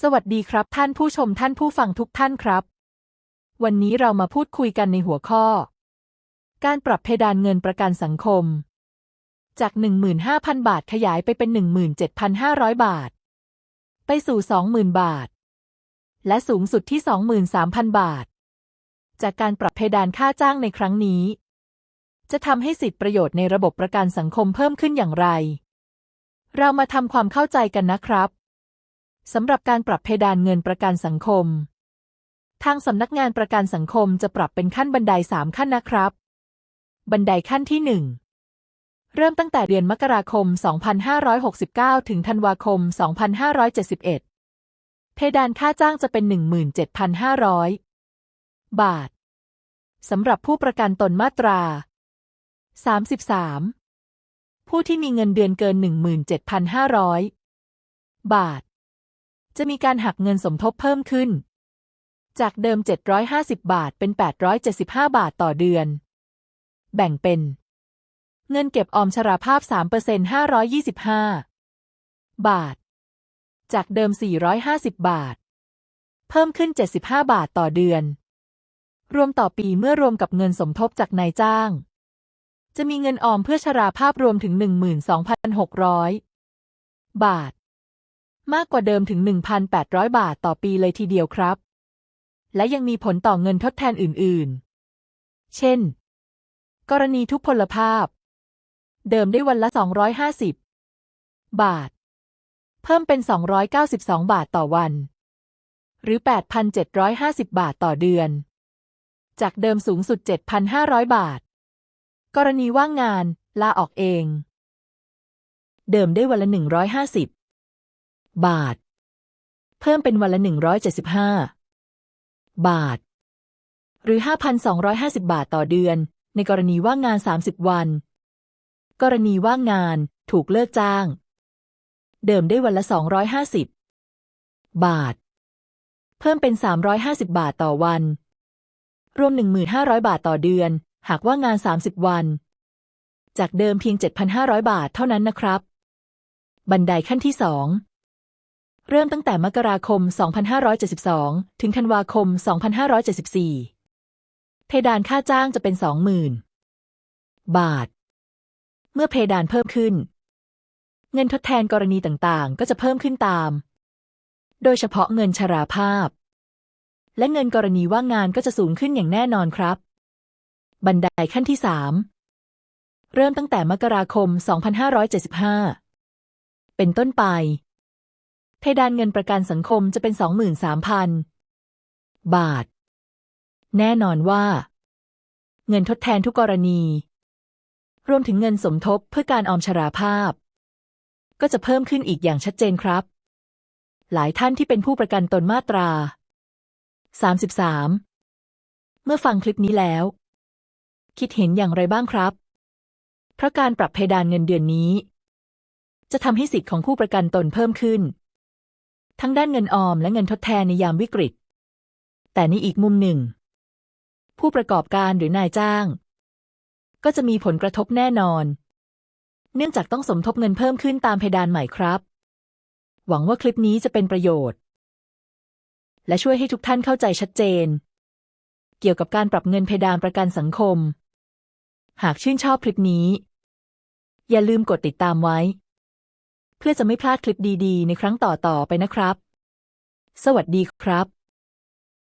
สวัสดีครับท่านผู้ชมท่านผู้ฟังทุกท่านครับ วันนี้เรามาพูดคุยกันในหัวข้อ การปรับเพดานเงินประกันสังคม จาก 15,000 บาทขยายไปเป็น 17,500 บาท ไปสู่ 20,000 บาท และสูงสุดที่ 23,000 บาท จากการปรับเพดานค่าจ้างในครั้งนี้ จะทำให้สิทธิประโยชน์ในระบบประกันสังคมเพิ่มขึ้นอย่างไร เรามาทำความเข้าใจกันนะครับ สำหรับการปรับเพดานเงินประกันสังคม ทางสำนักงานประกันสังคมจะปรับเป็นขั้นบันไดสามขั้นนะครับ บันไดขั้นที่หนึ่งเริ่มตั้งแต่เดือนมกราคม 2569 ถึงธันวาคม 2571 เพดานค่าจ้างจะเป็น 17,500 บาท สำหรับผู้ประกันตนมาตรา 33 ผู้ที่มีเงินเดือนเกิน 17,500 บาท จะมีการหักเงินสมทบเพิ่มขึ้น จากเดิม 750 บาทเป็น 875 บาทต่อเดือน แบ่งเป็น เงินเก็บออมชราภาพ 3% 525 บาท จากเดิม 450 บาท เพิ่มขึ้น 75 บาทต่อเดือน รวมต่อปีเมื่อรวมกับเงินสมทบจากนายจ้าง จะมีเงินออมเพื่อชราภาพรวมถึง 12,600 บาท มากกว่าเดิมถึง 1,800 บาทต่อปีเลยทีเดียวครับ และยังมีผลต่อเงินทดแทนอื่นๆ เช่น กรณีทุพพลภาพ เดิมได้วันละ 250 บาท เพิ่มเป็น 292 บาทต่อวัน หรือ 8,750 บาทต่อเดือน จากเดิมสูงสุด 7,500 บาท กรณีว่างงาน ลาออกเอง เดิมได้วันละ 150 บาท เพิ่มเป็นวันละ 175 บาท หรือ 5,250 บาทต่อเดือน ในกรณีว่างงาน 30 วัน กรณีว่างงานถูกเลิกจ้าง เดิมได้วันละ 250 บาท เพิ่มเป็น 350 บาทต่อวัน รวม 1,500 บาทต่อเดือน หากว่างงาน 30 วัน จากเดิมเพียง 7,500 บาทเท่านั้นนะครับบันไดขั้นที่2 เริ่มตั้งแต่มกราคม 2572 ถึงธันวาคม 2574 เพดานค่าจ้างจะเป็น 20,000 บาท เมื่อเพดานเพิ่มขึ้น เงินทดแทนกรณีต่างๆ ก็จะเพิ่มขึ้นตาม โดยเฉพาะเงินชราภาพ และเงินกรณีว่างงานก็จะสูงขึ้นอย่างแน่นอนครับ บันไดขั้นที่ 3 เริ่มตั้งแต่มกราคม 2575 เป็นต้นไป เพดานเงินประกันสังคมจะเป็น 23,000 บาท แน่นอนว่า เงินทดแทนทุกกรณี รวมถึงเงินสมทบเพื่อการออมชราภาพ ก็จะเพิ่มขึ้นอีกอย่างชัดเจนครับ หลายท่านที่เป็นผู้ประกันตนมาตรา 33 เมื่อฟังคลิปนี้แล้ว คิดเห็นอย่างไรบ้างครับ เพราะการปรับเพดานเงินเดือนนี้ จะทำให้สิทธิ์ของผู้ประกันตนเพิ่มขึ้น ทั้งด้านเงินออมและเงินทดแทนในยามวิกฤต แต่ในอีกมุมหนึ่ง ผู้ประกอบการหรือนายจ้าง ก็จะมีผลกระทบแน่นอน เนื่องจากต้องสมทบเงินเพิ่มขึ้นตามเพดานใหม่ครับ หวังว่าคลิปนี้จะเป็นประโยชน์ และช่วยให้ทุกท่านเข้าใจชัดเจน เกี่ยวกับการปรับเงินเพดานประกันสังคม หากชื่นชอบคลิปนี้ อย่าลืมกดติดตามไว้ เพื่อจะไม่พลาดคลิปดีๆ ในครั้งต่อๆไปนะครับ สวัสดีครับ